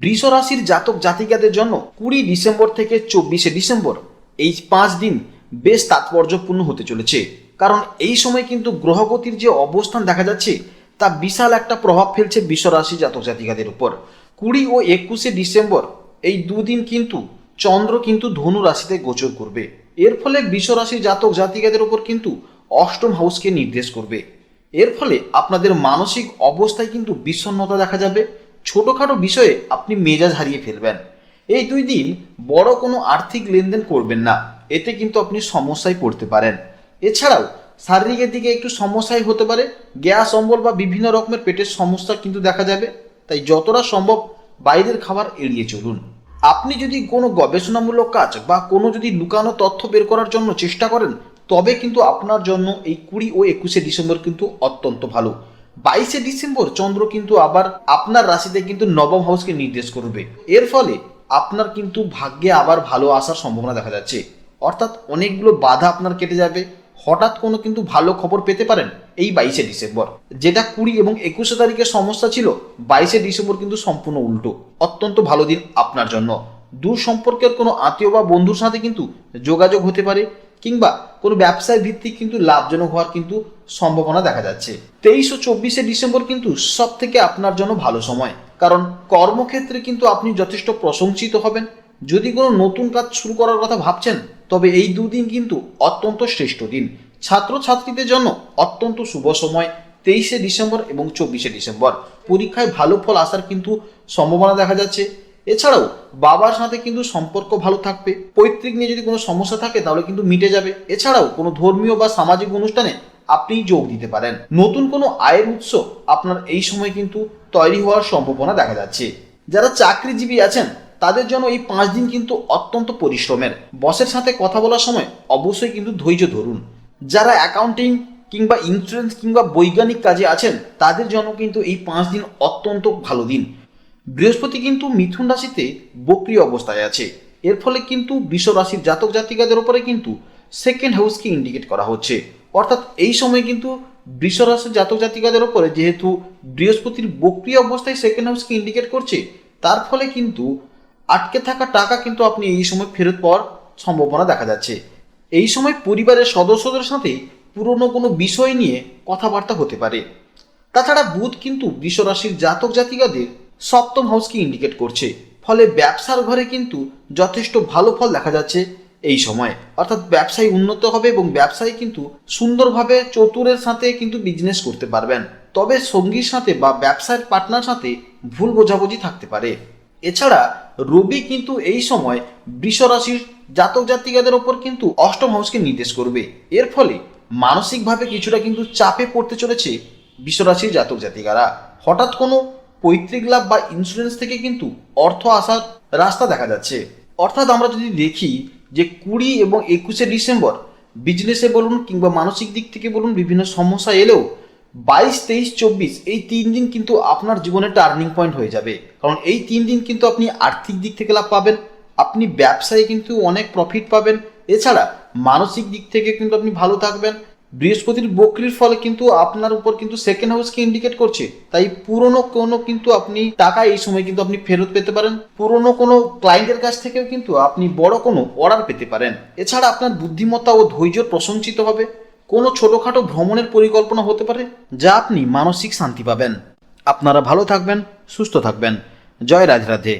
বৃষ রাশির জাতক জাতিকাদের জন্য কুড়ি ডিসেম্বর থেকে চব্বিশে ডিসেম্বর এই পাঁচ দিন বেশ তাৎপর্যপূর্ণ হতে চলেছে। কারণ এই সময় কিন্তু গ্রহগতির যে অবস্থান দেখা যাচ্ছে, তা বিশাল একটা প্রভাব ফেলছে বৃষ রাশি জাতক জাতিকাদের উপর। কুড়ি ও একুশে ডিসেম্বর এই দুদিন কিন্তু চন্দ্র কিন্তু ধনু রাশিতে গোচর করবে। এর ফলে রাশির জাতক জাতিকাদের উপর কিন্তু অষ্টম হাউসকে নির্দেশ করবে। এর ফলে আপনাদের মানসিক অবস্থায় কিন্তু বিষণ্ণতা দেখা যাবে ছোটোখাটো বিষয়ে আপনি মেজাজ হারিয়ে ফেলবেন। এই দুই দিন বড় কোনো আর্থিক লেনদেন করবেন না। এতে কিন্তু আপনি সমস্যায় পড়তে পারেন। এছাড়াও শারীরিকের দিকে একটু সমস্যাই হতে পারে। গ্যাস, অম্বল বা বিভিন্ন রকমের পেটের সমস্যা কিন্তু দেখা যাবে। তাই যতটা সম্ভব বাইরের খাবার এড়িয়ে চলুন। আপনি যদি কোনো গবেষণামূলক কাজ বা কোনো যদি লুকানো তথ্য বের করার জন্য চেষ্টা করেন, তবে কিন্তু আপনার জন্য এই কুড়ি ও একুশে ডিসেম্বর কিন্তু অত্যন্ত ভালো। বাইশে ডিসেম্বর চন্দ্র কিন্তু আবার আপনার রাশিতে কিন্তু নবম হাউসকে নির্দেশ করবে। এর ফলে আপনার কিন্তু ভাগ্যে আবার ভালো আসার সম্ভাবনা দেখা যাচ্ছে। অর্থাৎ অনেকগুলো বাধা আপনার কেটে যাবে। হঠাৎ কোনো কিন্তু ভালো খবর পেতে পারেন এই বাইশে ডিসেম্বর। যেটা কুড়ি এবং একুশে তারিখের সমস্যা ছিল, বাইশে ডিসেম্বর কিন্তু সম্পূর্ণ উল্টো। অত্যন্ত ভালো দিন আপনার জন্য। দূর সম্পর্কের কোনো আত্মীয় বা বন্ধুর সাথে কিন্তু যোগাযোগ হতে পারে। কিংবা কোনো ব্যবসায় ভিত্তিক কিন্তু লাভজনক হওয়ার কিন্তু সম্ভাবনা দেখা যাচ্ছে। তেইশ ও চব্বিশে ডিসেম্বর কিন্তু সব থেকে আপনার জন্য ভালো সময়। কারণ কর্মক্ষেত্রে কিন্তু আপনি যথেষ্ট প্রশংসিত হবেন। যদি কোনো নতুন কাজ শুরু করার কথা ভাবছেন, তবে এই দুদিন কিন্তু অত্যন্ত শ্রেষ্ঠ দিন। ছাত্রছাত্রীদের জন্য অত্যন্ত শুভ সময় তেইশে ডিসেম্বর এবং চব্বিশে ডিসেম্বর। পরীক্ষায় ভালো ফল আসার কিন্তু সম্ভাবনা দেখা যাচ্ছে। এছাড়াও, বাবার সাথে কিন্তু সম্পর্ক ভালো থাকবে। পৈতৃক নিয়ে যদি কোনো সমস্যা থাকে, তাহলে কিন্তু মিটে যাবে। এছাড়াও, কোনো ধর্মীয় বা সামাজিক অনুষ্ঠানে আপনি যোগ দিতে পারেন। নতুন কোনো আয়ের উৎস আপনার এই সময় কিন্তু তৈরি হওয়ার সম্ভাবনা দেখা যাচ্ছে। যারা চাকরিজীবী আছেন, তাদের জন্য এই পাঁচ দিন কিন্তু অত্যন্ত পরিশ্রমের। বসের সাথে কথা বলার সময় অবশ্যই কিন্তু ধৈর্য ধরুন। যারা অ্যাকাউন্টিং কিংবা ইন্স্যুরেন্স কিংবা বৈজ্ঞানিক কাজে আছেন, তাদের জন্য কিন্তু এই পাঁচ দিন অত্যন্ত ভালো দিন। বৃহস্পতি কিন্তু মিথুন রাশিতে বক্রিয় অবস্থায় আছে। এর ফলে কিন্তু বৃষ রাশির জাতক জাতিকাদের উপরে কিন্তু সেকেন্ড হাউসকে ইন্ডিকেট করা হচ্ছে। অর্থাৎ এই সময় কিন্তু বৃষ রাশির জাতক জাতিকাদের উপরে যেহেতু বৃহস্পতির বক্রিয় অবস্থায় সেকেন্ড হাউসকে ইন্ডিকেট করছে, তার ফলে কিন্তু আটকে থাকা টাকা কিন্তু আপনি এই সময় ফেরত পাওয়ার সম্ভাবনা দেখা যাচ্ছে। এই সময় পরিবারের সদস্যদের সাথে পুরনো কোনো বিষয় নিয়ে কথাবার্তা হতে পারে। তাছাড়া বুধ কিন্তু বৃষরাশির জাতক জাতিকাদের সপ্তম হাউসকে ইন্ডিকেট করছে। ফলে ব্যবসার ঘরে কিন্তু যথেষ্ট ভালো ফল দেখা যাচ্ছে এই সময়। অর্থাৎ ব্যবসায় উন্নত হবে এবং ব্যবসায়ী কিন্তু সুন্দরভাবে চতুরের সাথে কিন্তু বিজনেস করতে পারবেন। তবে সঙ্গীর সাথে বা ব্যবসার পার্টনার সাথে ভুল বোঝাবুঝি থাকতে পারে। এছাড়া রবি কিন্তু এই সময় বৃষ রাশির জাতক জাতিকাদের ওপর কিন্তু অষ্টম হাউসকে নির্দেশ করবে। এর ফলে মানসিকভাবে কিছুটা কিন্তু চাপে পড়তে চলেছে বিশ্বরাশির জাতক জাতিকারা। হঠাৎ কোনো পৈতৃক লাভ বা ইন্স্যুরেন্স থেকে কিন্তু অর্থ আসার রাস্তা দেখা যাচ্ছে। অর্থাৎ আমরা যদি দেখি যে কুড়ি এবং একুশে ডিসেম্বর বিজনেসে বলুন কিংবা মানসিক দিক থেকে বলুন বিভিন্ন সমস্যা এলেও বাইশ, তেইশ, চব্বিশ এই তিন দিন কিন্তু আপনার জীবনে টার্নিং পয়েন্ট হয়ে যাবে। কারণ এই তিন দিন কিন্তু আপনি আর্থিক দিক থেকে লাভ পাবেন, আপনি ব্যবসায় কিন্তু অনেক প্রফিট পাবেন। এছাড়া মানসিক দিক থেকে কিন্তু আপনি ভালো থাকবেন বৃহস্পতির বকরির ফলে কিন্তু আপনার উপর কিন্তু সেকেন্ড হাউসকে ইন্ডিকেট করছে। তাই পুরনো কোনো কিন্তু আপনি টাকা এই সময় কিন্তু আপনি ফেরত পেতে পারেন। পুরনো কোনো ক্লায়েন্টের কাছ থেকেও কিন্তু আপনি বড় কোনো অর্ডার পেতে পারেন। এছাড়া আপনার বুদ্ধিমত্তা ও ধৈর্য প্রশংসিত হবে। কোনো ছোটোখাটো ভ্রমণের পরিকল্পনা হতে পারে, যা আপনি মানসিক শান্তি পাবেন। আপনারা ভালো থাকবেন, সুস্থ থাকবেন। জয় রাধে রাধে।